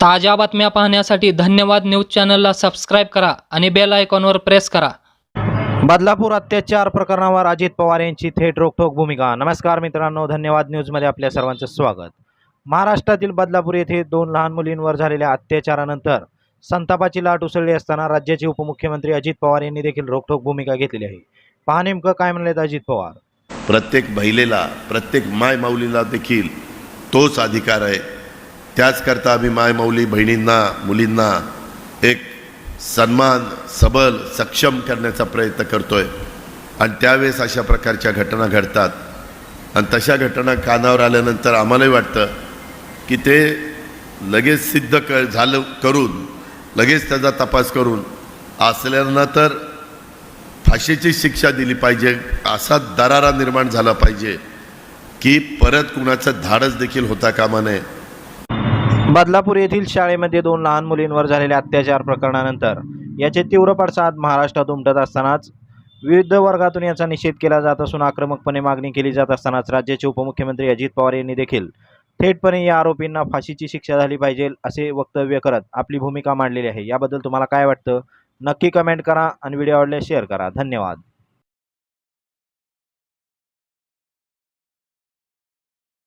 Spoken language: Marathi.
ताज्या बातम्या पाहण्यासाठी धन्यवाद न्यूज चॅनलला सबस्क्राईब करा आणि बेल आयकॉनवर प्रेस करा. बदलापूर अत्याचार प्रकरणावर अजित पवार यांची थेट रोखठोक भूमिका. नमस्कार मित्रांनो धन्यवाद न्यूजमध्ये आपल्या सर्वांचं स्वागत. महाराष्ट्रातील बदलापूर येथे दोन लहान मुलींवर झालेल्या अत्याचारानंतर संतापाची लाट उसळली असताना राज्याचे उपमुख्यमंत्री अजित पवार यांनी देखील रोखठोक भूमिका घेतलेली आहे. पहा नेमकं काय म्हणलेत अजित पवार. प्रत्येक महिलेला प्रत्येक माय माऊलीला देखील तोच अधिकार आहे. त्याचकरता आम्ही माय माऊली बहिणींना मुलींना एक सन्मान सबल सक्षम करण्याचा प्रयत्न करतो आहे आणि त्यावेळेस अशा प्रकारच्या घटना घडतात. आणि तशा घटना कानावर आल्यानंतर आम्हालाही वाटतं की ते लगेच सिद्ध क झालं करून लगेच त्याचा तपास करून असल्यांना तर फाशीची शिक्षा दिली पाहिजे असा दरारा निर्माण झाला पाहिजे की परत कुणाचं धाडस देखील होता कामा नये. बदलापूर येथील शाळेमध्ये दोन लहान मुलींवर झालेल्या अत्याचार प्रकरणानंतर याचे तीव्र पडसाद महाराष्ट्रात उमटत असतानाच विविध वर्गातून याचा निषेध केला जात असून आक्रमकपणे मागणी केली जात असतानाच राज्याचे उपमुख्यमंत्री अजित पवार यांनी देखील थेटपणे या आरोपींना फाशीची शिक्षा झाली पाहिजे असे वक्तव्य करत आपली भूमिका मांडलेली आहे. याबद्दल तुम्हाला काय वाटतं? नक्की कमेंट करा आणि व्हिडिओ आवडल्यास शेअर करा. धन्यवाद.